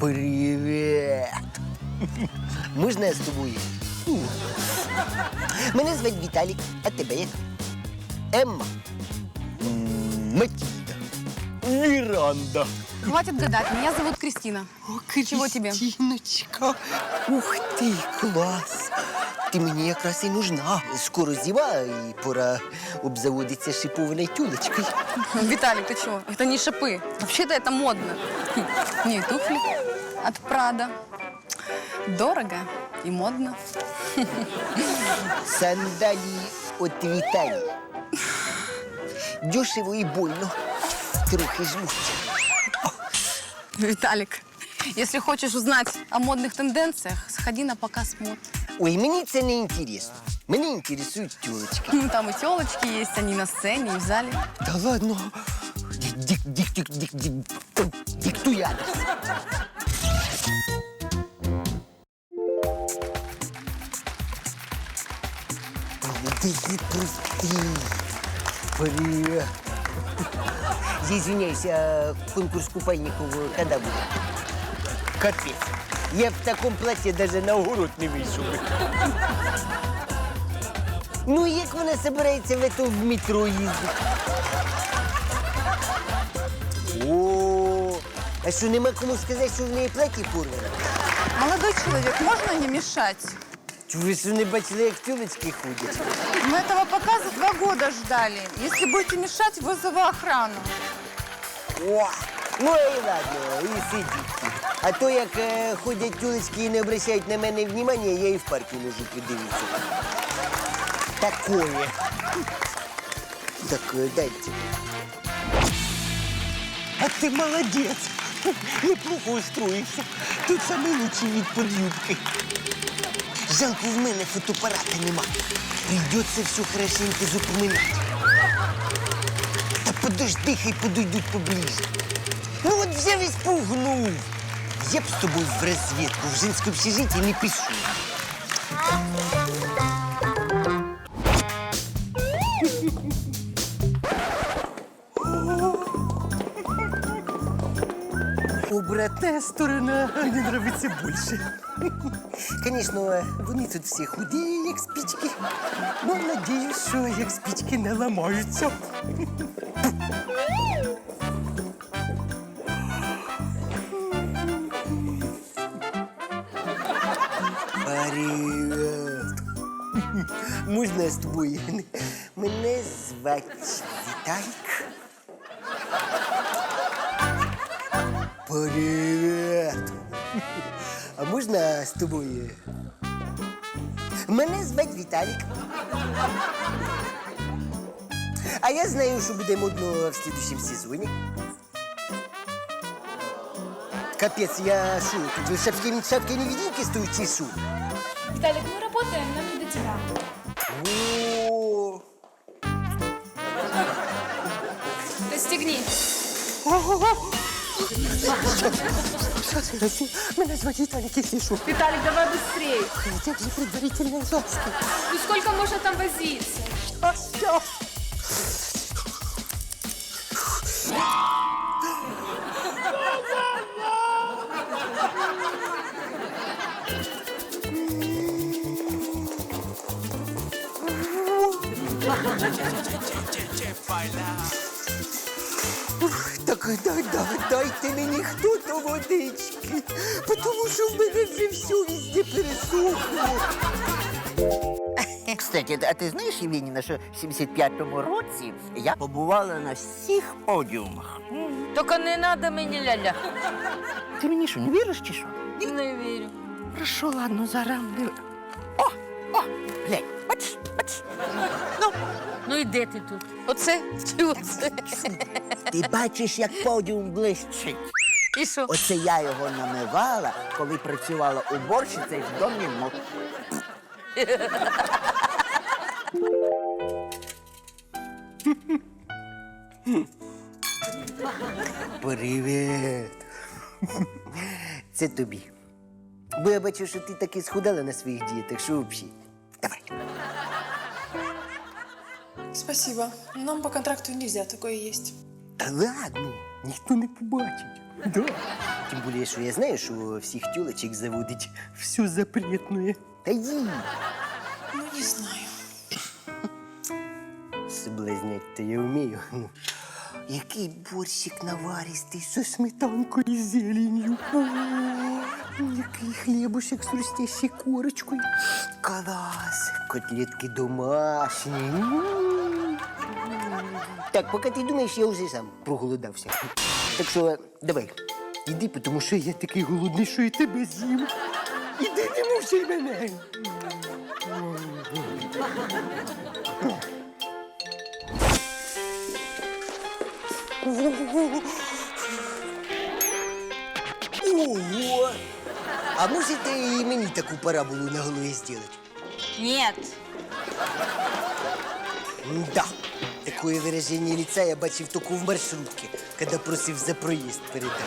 Привіт! Можна я з тобою? Мене звать Віталік, а тебе як? Емма. М, Матільда. Віранда. Хватит гадать, меня зовут Кристина. Чего тебе? Кристиночка. Ух ти, клас. Ти мені якраз і нужна. Скоро зима, і пора обзаводитися шипованою тюлечкою. Виталик, ты чего? Это не шипы. Вообще-то это модно. Не, туфли от Прада. Дорого и модно. Сандалії от Віталії. Дешево і больно. Трохи жмуть. Виталик, если хочешь узнать о модных тенденциях, сходи на показ мод. Ой, мені це не інтересно. Мене інтересують тюлечки. Ну, Там и телочки есть, они на сцене и в зале. Та ладно. Дик, дик, дик, дик, дик, диктуй адрес. Ты. Привет. Я извиняюсь, а конкурс купальников когда будет? Капец. Я в таком платье даже на огород не вийшов. Ну, як вона собирається в это в метро їздити? О, а що нема кому сказати, що в неї плаття порване? Молодой человек, можно не мешать? Чи ви що не бачили, як тюлечки ходять? Мы этого показа два года ждали. Если будете мешать, вызову охрану. О, ну і ладно, і сидіть. А то як е, ходять тюлечки і не обращають на мене внимання, я і в парку можу подивитися. Такое. Так, е, дайте. А ти молодець. Неплохо устроївся. Тут саме лучше від под'юбки. Жалко, в мене фотоапарата нема. Прийдеться все хорошенько запоминати. Та подожди, хай подойдуть поближе. Ну от взяв і спугнув. Я б з тобою в розвідку в женському общежитті не пишу. Обратная сторона нравиться більше. Звісно, вони тут всі худі, як спічки. Ну, надіюсь, що як спічки не ламаються. Привет. Можна з тобою? Мене звати Віталік. Привет. А можна з тобою? Мене звати Віталік. А я знаю, що буде модно в следующем сезоні. Капец, я шо, тут шапки, шапки невидимки стою чи шо? Виталик, мы работаем, нам не до тебя. О, Расстегни. Мене Віталік, якщо що. Виталик, давай быстрее. Як же предварительно ласки? Ну сколько можно там возиться? А що? Так дай, дай, дайте мені хто-то водички, тому що в мене вже все везде пересохло. Кстати, а ти знаєш, Євгеніна, що в 75-му році я побувала на всіх подіумах. Тільки не треба мені ляля. Ти мені що, не віриш чи що? Не вірю. Хорошо, ладно, зараз. О, о, глянь, бач, бач. Ну, Ну і де ти тут? Оце чи оце? ти бачиш, як подіум блищить. І що? Оце я його намивала, коли працювала уборщицею в домі мод. Привіт. Це тобі. Бо я бачу, що ти таки схудала на своїх дієтах, що взагалі. Давай. Спасибо. Нам по контракту нельзя, такое есть. Та ладно, ніхто не побачить. Да. Тим більше, що я знаю, що всіх тюлечек заводить все запретне. Та їй. Ну, не знаю. Соблазнять-то я вмію. Ну, Який борщик наваристий зі сметанкою і зеленью. О, який хлібушек з хрустящою корочкою. Клас. Котлетки домашні. М. Так, поки ти думаєш, я вже сам проголодався. Так що давай, іди, тому що я такий голодний, що і тебе з'їм. Іди, не мучай мене. Ого! А можете і мені таку параболу на голові зробити? Нет. Да. Такое выражение лица я бачив тільки в маршрутке, когда просив за проїзд передати.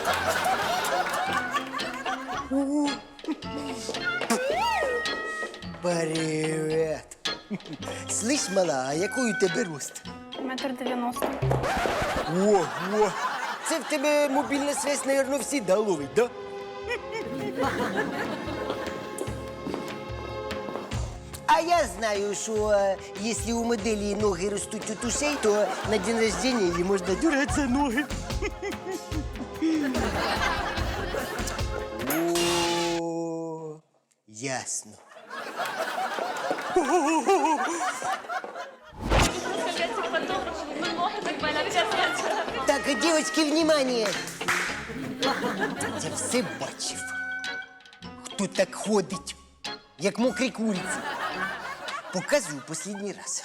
Привет. Слышь, мала, а у тебе рост? Метр девяносто. Ого! Це в тебе мобільна связь, наверное, всі да, ловить, да? А я знаю, що е, якщо у моделі ноги ростуть от ушей, то на день рождения їй можна дюрати за ноги. О, ясно. Так, девочки, внимание! Я все бачив. Хто так ходить, як мокрі куриці. Показую последний раз.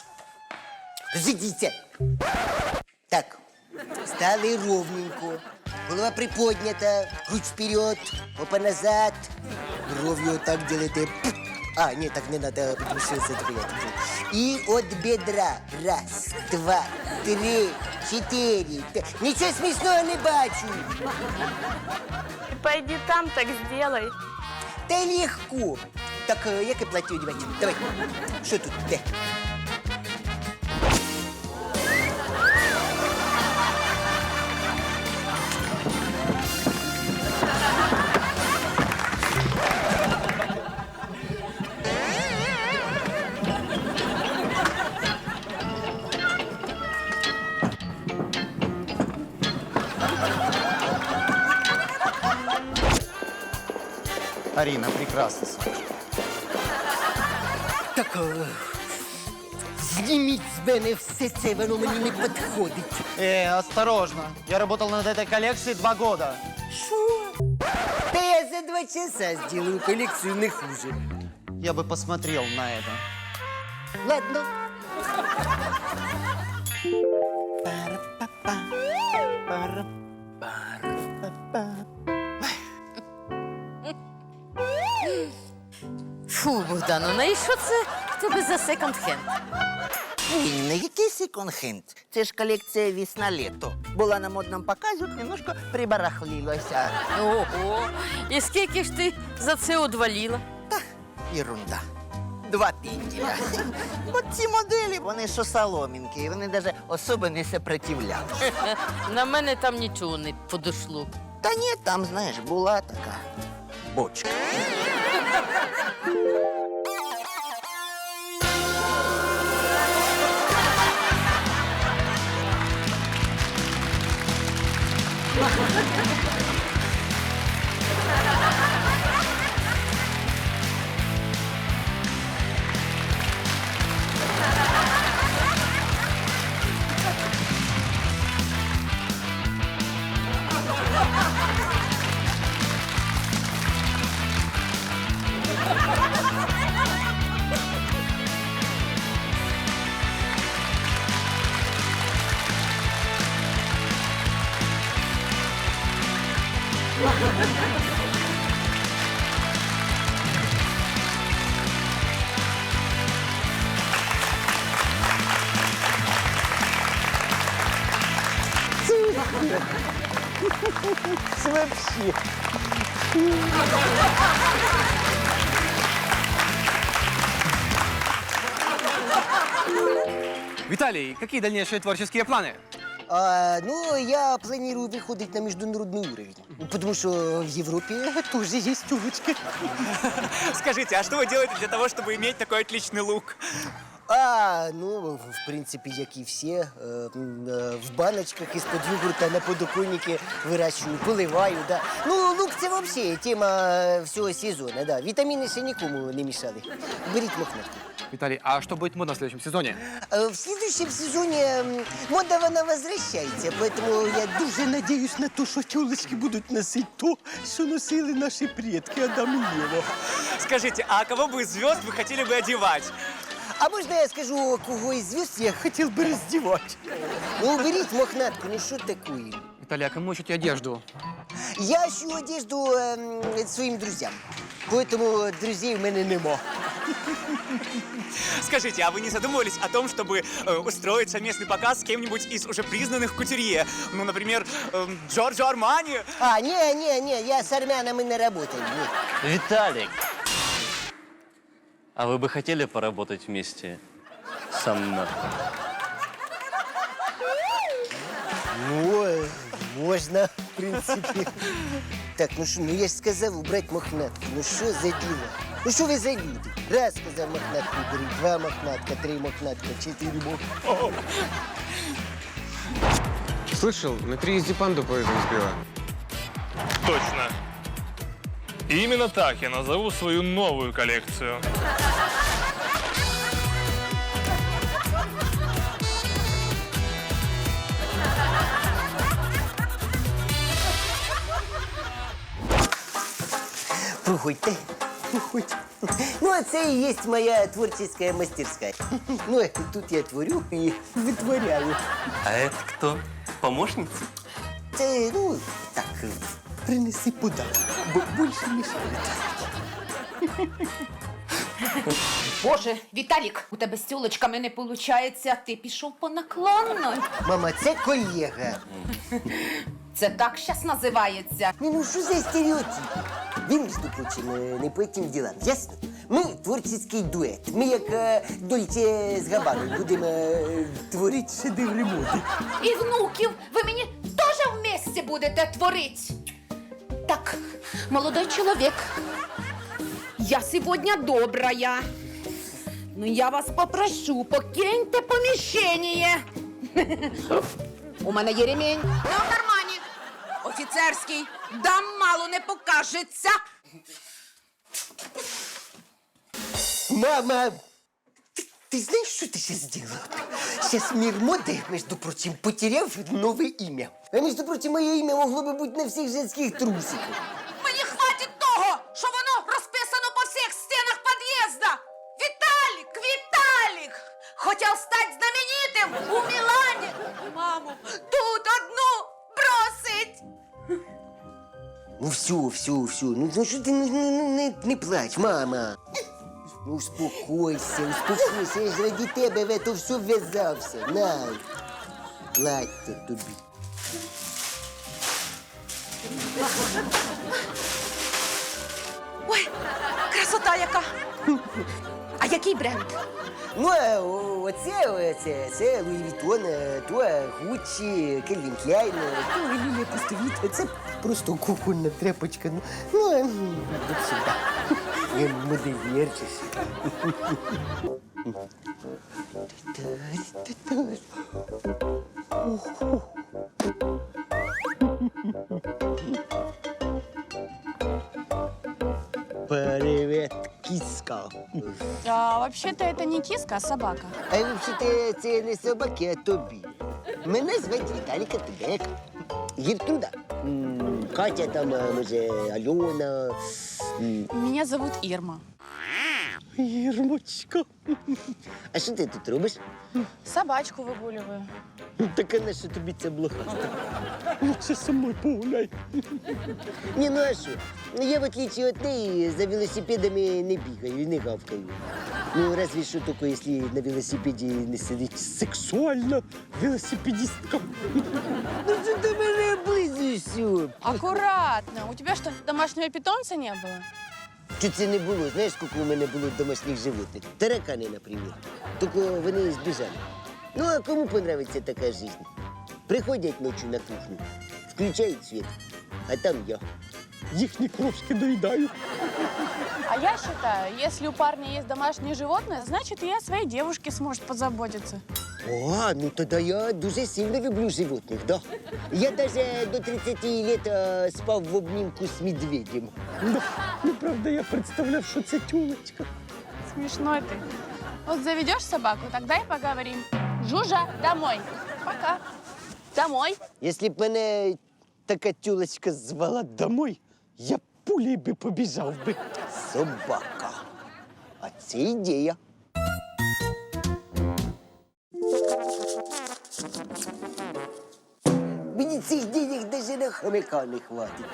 Розійдіться. Так, стали ровненько. Голова приподнята, грудь вперед, опа назад. Бровью вот так делаете. А, нет, так не надо, потому что это понятно. И от бедра. Раз, два, три, четыре. пять. Ничего смешного не бачу. Пойди там, так сделай. Та легко. Так, е, яке плаття одягати? Давай. Що тут? Де? Арина, прекрасно. Так, е, зніміть з мене все це, воно мені не підходить. Э, осторожно. Я работал над этой коллекцией два года. Що? Та я за два часа зроблю колекцію не хуже. Я бы посмотрел на это. Ладно. Фу, Богдану, ну і що це в за секонд-хенд? Ні, не який секонд-хенд. Це ж колекція весна-літо. Була на модному показі, немножко прибарахлілася. Ого. І скільки ж ти за це одваліла? Ерунда. Два пінтіля. От ці моделі, вони що соломінки, вони навіть особо не сопротивлялися. На мене там нічого не подошло. Та ні, там, знаєш, була така бочка. 我我这 Виталий, какие дальнейшие творческие планы? А, ну, я планирую выходить на международный уровень. Потому что в Европе тоже есть тёлочка. Скажите, а что вы делаете для того, чтобы иметь такой отличный лук? А, ну, в принципе, як і всі, е, м, е, в баночках із-під йогурта на подоконнике вирощую, поливаю, да. Ну, лук це взагалі тема всього сезону, да. Вітаміни ще нікому не мішали. Беріть мохнатку. Виталий, а что будет модно в следующем сезоне? Е, В следующем сезоне м, мода вона возвращається, поэтому я дуже надіюсь на те, що тілочки будуть носити то, що носили наші предки Адам і Єва. Скажите, а кого бы из звезд вы хотели бы одевать? А можна я скажу, кого із звезд я хотів би роздівати? Ну, беріть мохнатку, ну що такое? Виталий, а кому еще одежду? Я ищу одежду ем, своїм друзям. Поэтому друзей в мене нема. Скажите, а вы не задумывались о том, чтобы э, устроить совместный показ с кем-нибудь из уже признанных кутюрье? Ну, например, эм, Джорджо Армани? А, ні, ні, ні, я з армянами не работаю. Ні. Виталик, а вы бы хотели поработать вместе со мной? Ну, е, можна, в принципі. Так, ну що, ну я ж сказав убрати мохнатку. Ну що за діло? Ну що ви за люди? Раз сказав мохнатку беріть, два мохнатка, три мохнатка, чотири мохнатка. Слышал, на приезде панду поездом сбила. Точно. И именно так я назову свою новую коллекцию. Проходьте. Проходьте. Ну, а це і є моя творческая мастерская. Ну, тут я творю і витворяю. А это кто? Помощница? Це, ну, так, принеси подарок, бо більше не. Боже, Віталік, у тебе з тюлочками не виходить, ти пішов по наклонной. Мама, це колега. Це так щас називається. Ні, ну що за стереотип? Він, між прочим, не по этим ділам, ясно? Ми творчий дует. Ми як е, Дольче з Габаною будемо е, творити шедеври моди. І внуків ви мені теж вместе будете творити. Так, молодой чоловік, я сьогодні добрая. Ну, я вас попрошу, покиньте поміщення. У мене є ремінь. Ну, в кармані. Офіцерський. Дам мало не покажеться. Мама, знаєш, що ти ще зробила? Сейчас мир моди, між прочим, потеряв нове ім'я. А між прочим, моє ім'я могло би бути на всіх женських трусиках. Ну все, все, все. Ну, ну що ти ну, ну, не, не плач, мама. Ну успокойся, успокойся. Я ж раді тебе в это все вв'язався. На, плаття тобі. Ой, красота яка. А який бренд? Ну, о- оце, оце, це Луї Вітон, е, то Гуччі, Кельвін Кляйн, е, то Лілія Пустовіт. Це просто кухонна тряпочка. Ну, ну, е, м, от сюди. Я. Привет, киска. А, вообще-то это не киска, а собака. А взагалі це не собаки, а тобі. Мене звати Віталіка Тудек. Гіртруда. М, Катя там, може, Альона. Меня зовут Ирма. Єрмочка. А що ти тут робиш? Собачку выгуливаю. Так а на що тобі це блохаста? Ну, це самой погуляй. Ні, ну а що? Я, в отличие от неї, за велосипедами не бігаю і не гавкаю. Ну, разве що тільки, якщо на велосипеді не сидить сексуальна велосипедистка. Ну, що ти мене облизуєшся? Аккуратно. У тебя что, домашнего питомца не было? Чи це не було? Знаєш, скільки у мене було домашніх животних? Таракани, наприклад. Тільки вони збіжали. Ну, а кому понравиться така життя? Приходять ночі на кухню, включають світ, а там я. Їхні крошки доїдаю. А я считаю, если у парня есть домашнее животное, значит, и о своей девушке сможет позаботиться. О, ну тоді я дуже сильно люблю животних, да. Я даже до 30 лет е, спав в обнімку з медведем. Ну, ну, правда, я представляв, що це тюлечка. Смешной ты. Вот заведешь собаку, тогда и поговорим. Жужа, домой. Пока. Домой. Якщо б мене така тюлечка звала домой, я пулей би побіжав би. Собака. А це ідея. Мені цих денег даже на хомяка не хватить.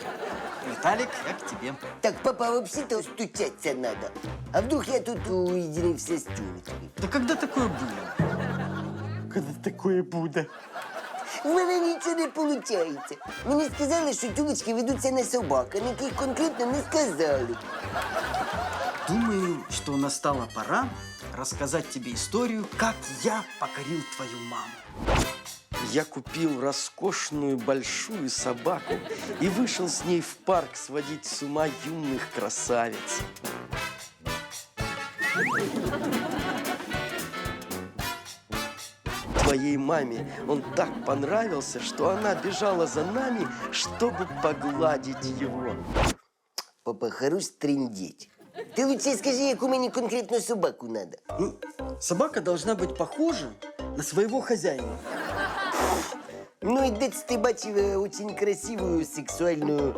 Віталік, як тебе? Так, папа, вообще-то стучаться надо. А вдруг я тут уединился с тюлечкой? Да когда такое было? Коли такое буде? В мене нічого не виходить. Мені сказали, що тюлечки ведуться на собак, а яких конкретно не сказали. Думаю, что настала пора рассказать тебе историю, как я покорил твою маму. Я купил роскошную большую собаку и вышел с ней в парк сводить с ума юных красавиц. Твоей маме он так понравился, что она бежала за нами, чтобы погладить его. Папа, хорош трындеть. Ти лучше скажи, яку мені конкретно собаку надо. Ну, собака должна быть похожа на своего хозяина. Ну і десь ти бачив очень красиву, сексуальну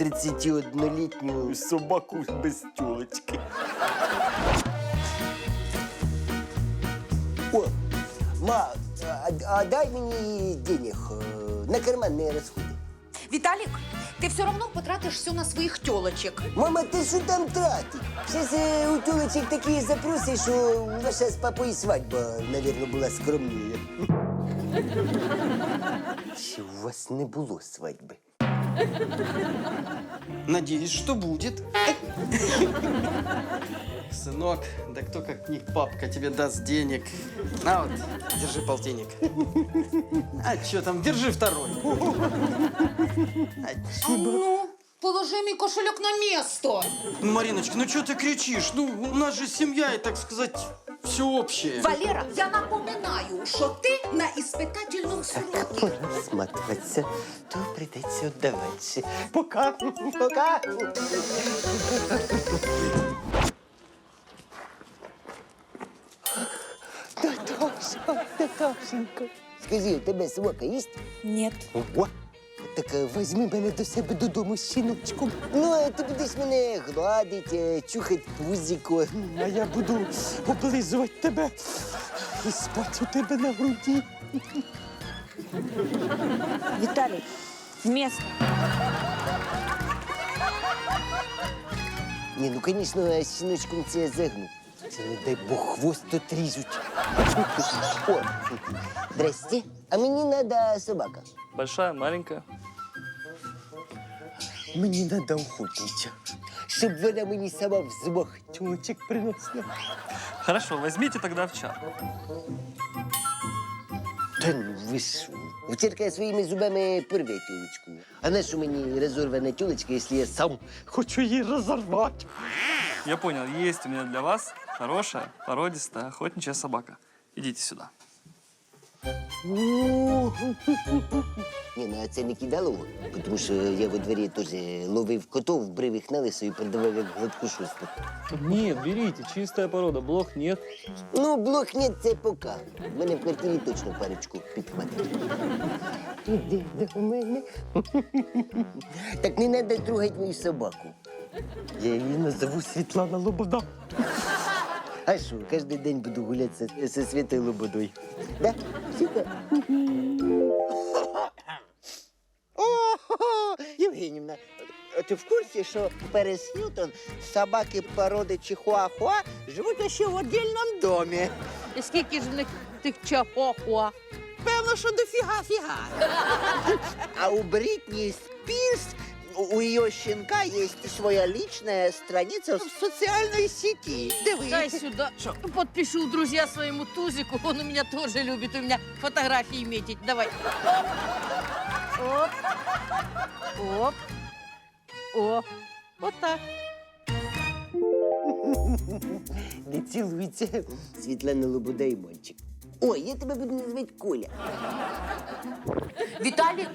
31-літню собаку без тюлечки. О, ма, а, а дай мені денег е, на карманні розходи. Віталік, ти все одно потратиш все на своїх тьолочок. Мама, ти що там тратить? Зараз е, у тюлечек такі запроси, що ваша з папою свадьба, навірно, була скромніше. Чи у вас не було свадьби? Надеюсь, что будет. Сынок, да кто как не папка тебе даст денег? На вот, держи полтинник. А что там, держи второй. А ну, положи мій кошельок на місто. Ну, Мариночка, ну что ты кричишь? Ну, у нас же семья и, так сказать, все общее. Валера, я напоминаю, що ти на іспитательному сроці. Розсматриватися, то прийдеться віддавати. Пока. Пока. Наташа, Наташенька. Скажи, у тебе собака є? Нет. Ого. Так е, візьми мене до себе додому з щіночком. Ну, а ти будеш мене гладити, е, чухати пузико. А я буду облизувати тебе і спати у тебе на груді. Виталий, вместо. Ні, ну, звісно, з щіночком це я загну. Це не дай Бог хвост отріжуть. О, здрасте. А мені треба собака. Большая, маленькая. Мені треба охотниця. Щоб вона мені сама в зубах тюлочок приносила. Хорошо, возьмите тогда в чат. Та ну ви що? Втірка своїми зубами порве тюлечку. А на що мені розорвана тюлечка, якщо я сам хочу її розорвати? Я понял, есть у меня для вас хорошая, породистая, охотничья собака. Идите сюда. Ні, ну а це не кидалово, тому що я во дворі теж ловив котов, брив їх на лисо і продавав як гладкошусту. Нет, берите, чистая порода, блох нет. Ну, блох нет, це пока. В мене в квартирі точно парочку підхватить. Іди до мене. Так не треба трогати мою собаку. Я її назову Світлана Лобода. А що, кожен день буду гуляти зі, зі Святою Лободою. Да? Сюда. О, Євгенівна, ти в курсі, що Перес Ньютон собаки породи Чихуахуа живуть ще в віддільному домі? І скільки ж в них тих чихуахуа? Певно, що дофіга фіга. А у Брітні Спірс у ее щенка есть своя личная страница в социальной сети. Дай Дивись. сюда. Подпишу друзья своему Тузику. Он у меня тоже любит. У меня фотографии метить. Давай. Оп. Оп. Оп. О. Вот так. Не цілуйся. Світлана Лобода і Мончик. Ой, я тебе буду називати Коля. Віталік,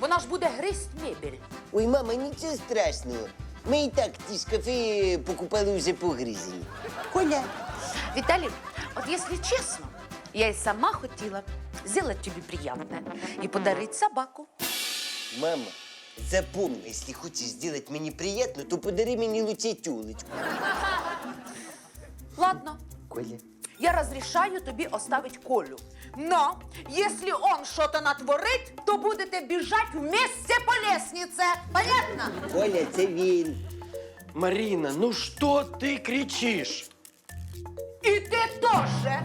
вона ж буде гризть мебель. Ой, мама, нічого страшного. Ми і так ті шкафи покупали вже погризені. Коля. Виталик, вот если честно, я и сама хотела сделать тебе приятное и подарить собаку. Мама, запомни, якщо хочеш зробити мені приємно, то подари мені лучше тюлечку. Ладно, Коля. Я разрешаю тебе оставить Колю. Но если он что-то натворит, то будете бежать вместе по лестнице. Понятно? Коля, це він. Марина, ну что ты кричишь? И ты тоже.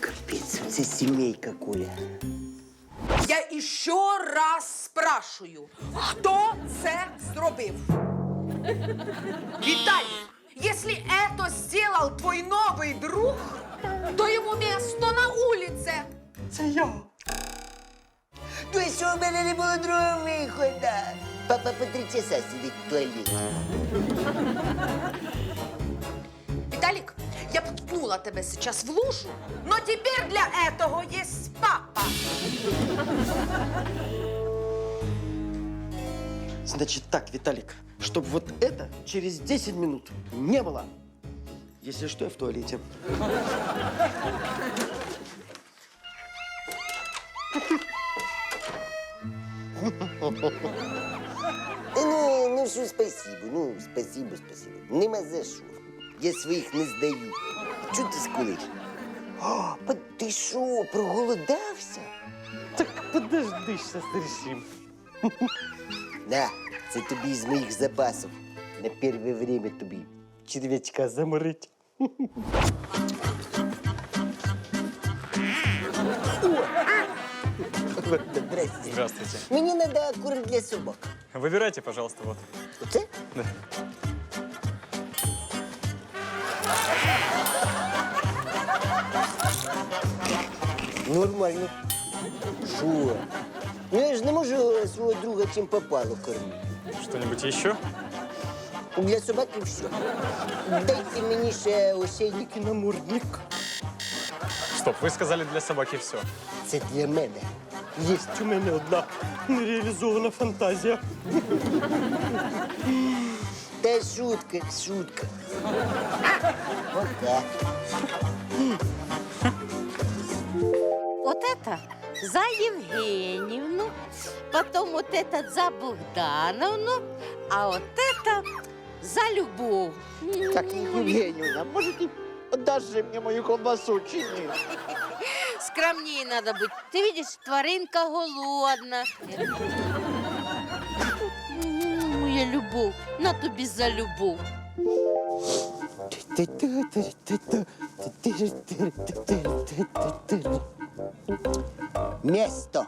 Капець, це сімейка, Коля. Я еще раз спрашиваю, хто це зробив? Виталий, если это сделал твой новый друг, то ему место на улице. Ну і що в мене не було другого виходу? Папа по три часа сидить в туалеті. Виталик, я ткнула тебе сейчас в лужу, но теперь для этого есть папа. Значит так, Виталик, чтобы вот это через 10 минут не было. Если что, я в туалете. Ну, ну що, спасибо, ну, спасибо, спасибо. Нема за що. Я своїх не здаю. Чого ти скулиш? О, па ти що, проголодався? Так подожди, сейчас решим. На, це тобі з моїх запасів. На перше время тобі черв'ячка заморить. Здрасте. Здравствуйте. Мені треба корм для собак. Выбирайте, пожалуйста, вот. Оце? Да. Нормально. Що? Ну я ж не можу свого друга чим попало кормити. Что-нибудь еще? Для собаки все. Дайте мені ще ошейник і. Стоп, вы сказали для собаки все. Це для мене. Є у мене одна нереалізована фантазія. Та шутка, шутка. Пока. Вот это за Евгеньевну, потом вот этот за Богдановну, а вот это за Любовь. Так, Евгеньевна, может, ты отдашь мне мою колбасу, чи ні? Скромнее надо быть. Ты видишь, тваринка голодна. М, Моя любов, на тобі за любов. Место.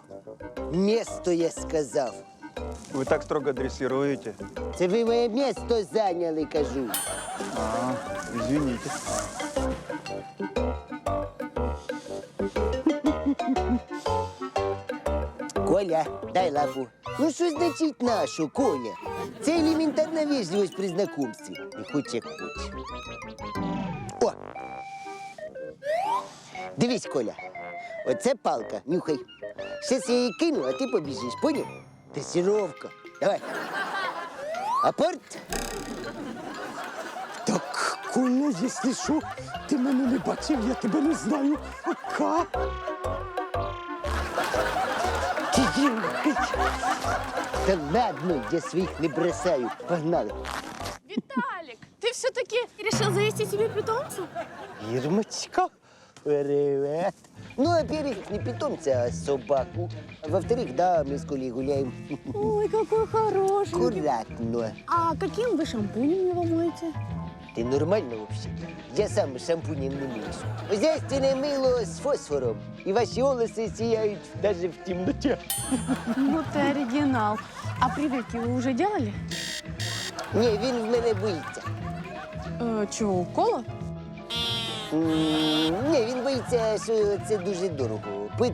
Место, я сказав. Вы так строго дрессируете. Це ви моє місто зайняли, кажу. А, извините. Коля, дай лапу. Ну що значить нашу, Коля? Це елементарна вежливость при знакомстві. І хоч як хоч. О! Дивись, Коля. Оце палка, нюхай. Щас я її кину, а ти побіжиш, поняв? Дрессировка. Давай. Апорт. Так, Коля, якщо що, ти мене не бачив, я тебе не знаю. Пока. Та ладно, я своїх не бросаю. Погнали. Виталик, ты все-таки решил завести себе питомца? Ирмочка, привет. Ну, во-первых, не питомца, а собаку. А во-вторых, да, мы с Колей гуляем. Ой, какой хороший. Аккуратно. А каким вы шампунем его моете? Ти нормально взагалі? Я сам шампунем не миюсь. Хозяйственне мило з фосфором. І ваші волоси сіяють навіть в темноті. Ну ты оригинал. А прививки вы уже делали? Ні, він в мене боїться. Э, чего, укола? М, Ні, він боїться, що це дуже дорого.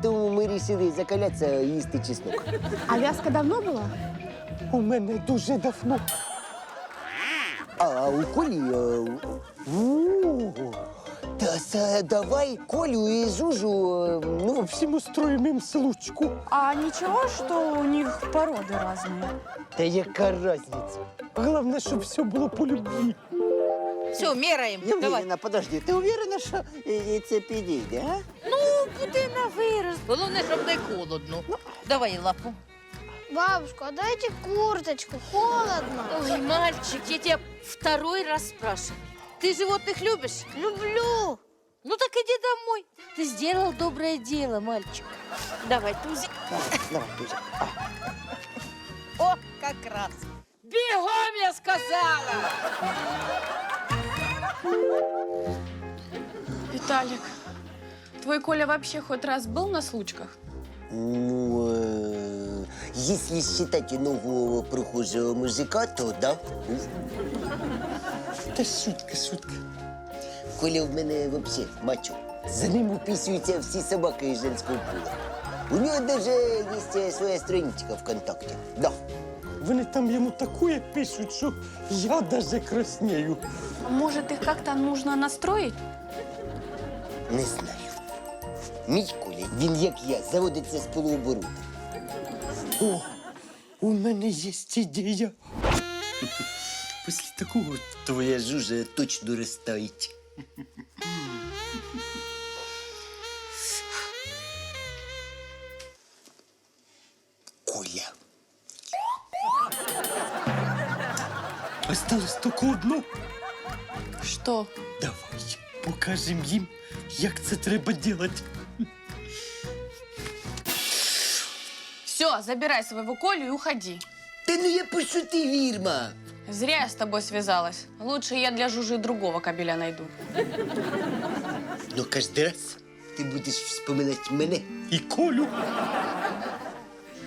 Тому ми вирішили закалятися і їсти чеснок. А вязка давно была? У мене дуже давно. А у Колі. е, у, Та са- давай Колю і Жужу, е, ну, в общем, устроїмо їм случку. А ничего, что у них породы разные? Та яка разниця? Головне, щоб все було по любві. Все, меряем. Давай. Євгенівна, подожди, ти уверена, що е, це підійде, а? Ну, куди на вираз. Головне, щоб не холодно. Давай лапу. Бабушка, а дайте курточку, холодно. Ой, мальчик, я тебя второй раз спрашиваю. Ты животных любишь? Люблю. Ну так иди домой. Ты сделал доброе дело, мальчик. Давай, Тузи. Давай, дуже. О, как раз. Бегом, я сказала! Виталик, твой Коля вообще хоть раз был на случках? Ну, е, якщо считати нового прохожого мужика, то да. Та шутка, шутка. Коля в мене взагалі мачо. За ним уписуються всі собаки женського пола. У нього навіть є своя страничка ВКонтакті. Да. Вони там йому такое пишуть, що я даже краснею. Может, их как-то нужно настроить? Не знаю. Мій Коля, він як я, заводиться з полуоборота. О, у мене є ідея. Після такого твоя жужа точно розтаїть. Тільки одно. Что? Давай, покажемо їм, як це треба робити. Все, забирай своего Колю и уходи. Та ну я пошутив, Вірма. Зря я с тобой связалась. Лучше я для Жужи другого кабеля найду. Ну кожен раз ти будеш вспоминати мене. І Колю.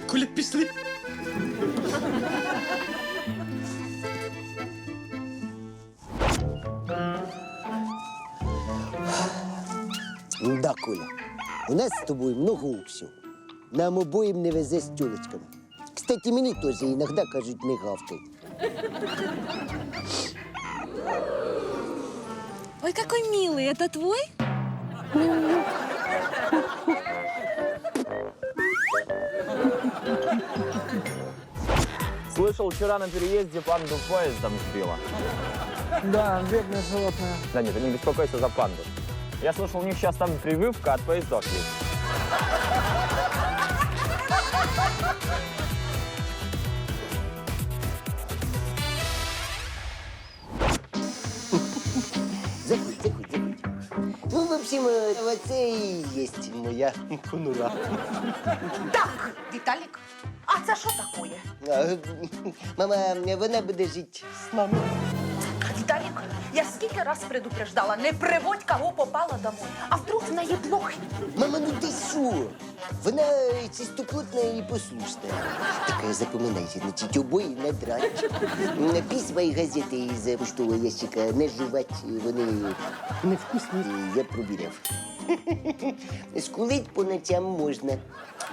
Коля, пішли. Да, Коля, у нас з тобою много общего. Нам обоим не везе з тёлочками. Кстати, мені теж іноді кажуть не гавкай. Ой, какой милый, это твой? Слышал, вчера на переезде панду поездом сбила. Да, бедне животне. Да нет, ты не беспокойся за панду. Я слышал, у них сейчас там прививка от поездов есть. Заходь, заходь, заходь. Ну, в общем, э, оце і є моя конура. Так, Виталик, а це що такое? А, Мама, вона буде жити з нами. Я скільки раз предупреждала, не приводь кого попало домой. А вдруг в неї блохи? Мама, ну ти що? Вона чистоплотна і послушна. Так запоминайте, значить, обої надрать. Письма і газети із поштового ящика не жувати, вони невкусні. Я провіряв. Скулить по ночам можна.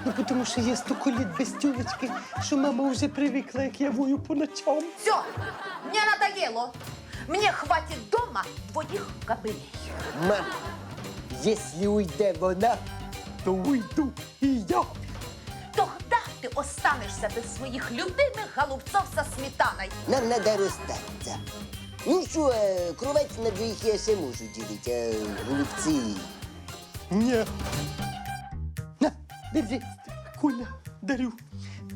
Ну, тому що я стільки літ без тюлечки, що мама вже привикла, як я вою по ночам. Все, мне надоело. Мне хватит дома двоих кобылей. Мам, якщо уйде вона, то уйду і я. Тогда ты останешься без своих любимых голубцов со сметаной. Нам треба розстатися. Ну що, е, кровать на двоїх я ще можу ділити, а голубці. Ні. На, держи. Коля, дарю.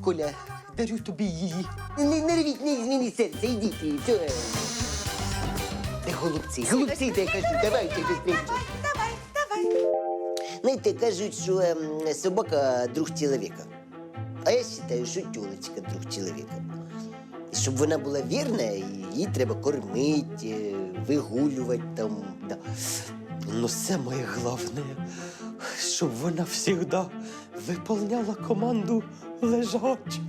Коля, дарю тобі її. Не, не рвіть, не зміни серце, йдіть, і все. Голубці? Голубці, я кажу, давайте швидше. Давай, давай. Знаєте, кажуть, що ем, собака друг чоловіка. А я вважаю, що тюлечка друг чоловіка. І щоб вона була вірна, її треба кормити, е, вигулювати там. Да. Ну, це моє головне, щоб вона завжди виповняла команду лежача.